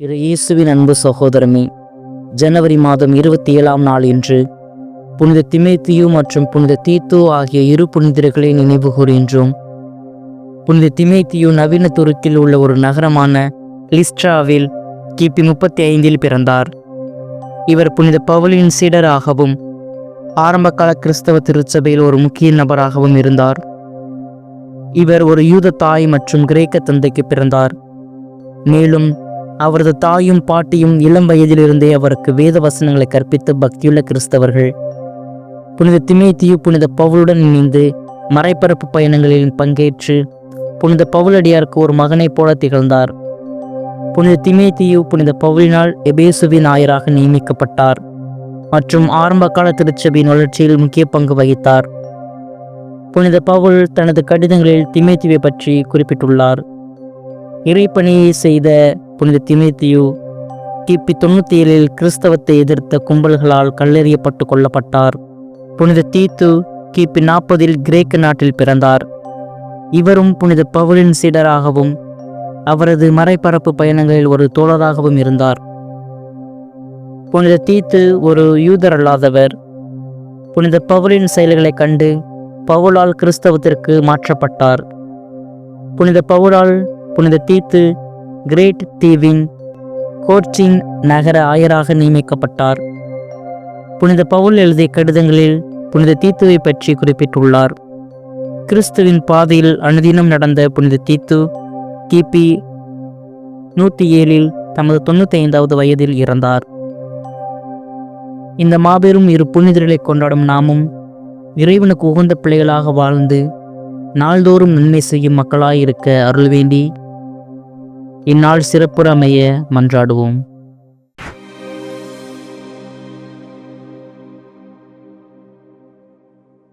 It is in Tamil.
இரு இயேசுவின் அன்பு சகோதரமே ஜனவரி மாதம் இருபத்தி ஏழாம் நாள் இன்று புனித திமேத்தியு மற்றும் புனித தீத்து ஆகிய இரு புனிதர்களை நினைவு கூறுகின்றோம் புனித திமேத்தியு நவீன துருக்கில் உள்ள ஒரு நகரமான லிஸ்ட்ராவில் கிபி முப்பத்தி ஐந்தில் பிறந்தார். இவர் புனித பவுலின் சீடராகவும் ஆரம்பகால கிறிஸ்தவ திருச்சபையில் ஒரு முக்கிய நபராகவும் இருந்தார். இவர் ஒரு யூத தாய் மற்றும் கிரேக்க தந்தைக்கு பிறந்தார். மேலும் அவரது தாயும் பாட்டியும் இளம் வயதிலிருந்தே அவருக்கு வேத வசனங்களை கற்பித்து பக்தியுள்ள கிறிஸ்தவர்கள். புனித திமேத்தியு புனித பவுலுடன் இணைந்து மறைபரப்பு பயணங்களில் பங்கேற்று புனித பவுலடியாருக்கு ஒரு மகனைப் போல திகழ்ந்தார். புனித திமேத்தியு புனித பவுலினால் எபேசுவின் ஆயராக நியமிக்கப்பட்டார் மற்றும் ஆரம்பகால திருச்சபையின் வளர்ச்சியில் முக்கிய பங்கு வகித்தார். புனித பவுல் தனது கடிதங்களில் திமேத்தியை பற்றி குறிப்பிட்டுள்ளார். இறைப்பணியை செய்த புனித திமேத்தியு கிபி தொண்ணூற்றி ஏழில் கிறிஸ்தவத்தை எதிர்த்த கும்பல்களால் கல்லெறியப்பட்டு கொல்லப்பட்டார். புனித தீத்து கிபி நாற்பதில் கிரேக்க நாட்டில் பிறந்தார். இவரும் புனித பவுலின் சீடராகவும் அவரது மறைபரப்பு பயணங்களில் ஒரு தோழராகவும் இருந்தார். புனித தீத்து ஒரு யூதர் அல்லாதவர் புனித பவுலின் செயல்களைக் கண்டு பவுலால் கிறிஸ்தவத்திற்கு மாற்றப்பட்டார். புனித பவுலால் புனித தீத்து கிரேட் தீவின் கோர்ச்சின் நகர ஆயராக நியமிக்கப்பட்டார். புனித பவுல் எழுதிய கடிதங்களில் புனித தீத்துவை பற்றி குறிப்பிட்டுள்ளார். கிறிஸ்துவின் பாதையில் அனுதினம் நடந்த புனித தீத்து கிபி நூற்றி ஏழில் தமது தொண்ணூற்றி ஐந்தாவது வயதில் இறந்தார். இந்த மாபெரும் இரு புனிதர்களை கொண்டாடும் நாமும் இறைவனுக்கு உகந்த பிள்ளைகளாக வாழ்ந்து நாள்தோறும் நன்மை செய்யும் மக்களாயிருக்க அருள் வேண்டி இந்நாள் சிறப்புறமைய மன்றாடுவோம்.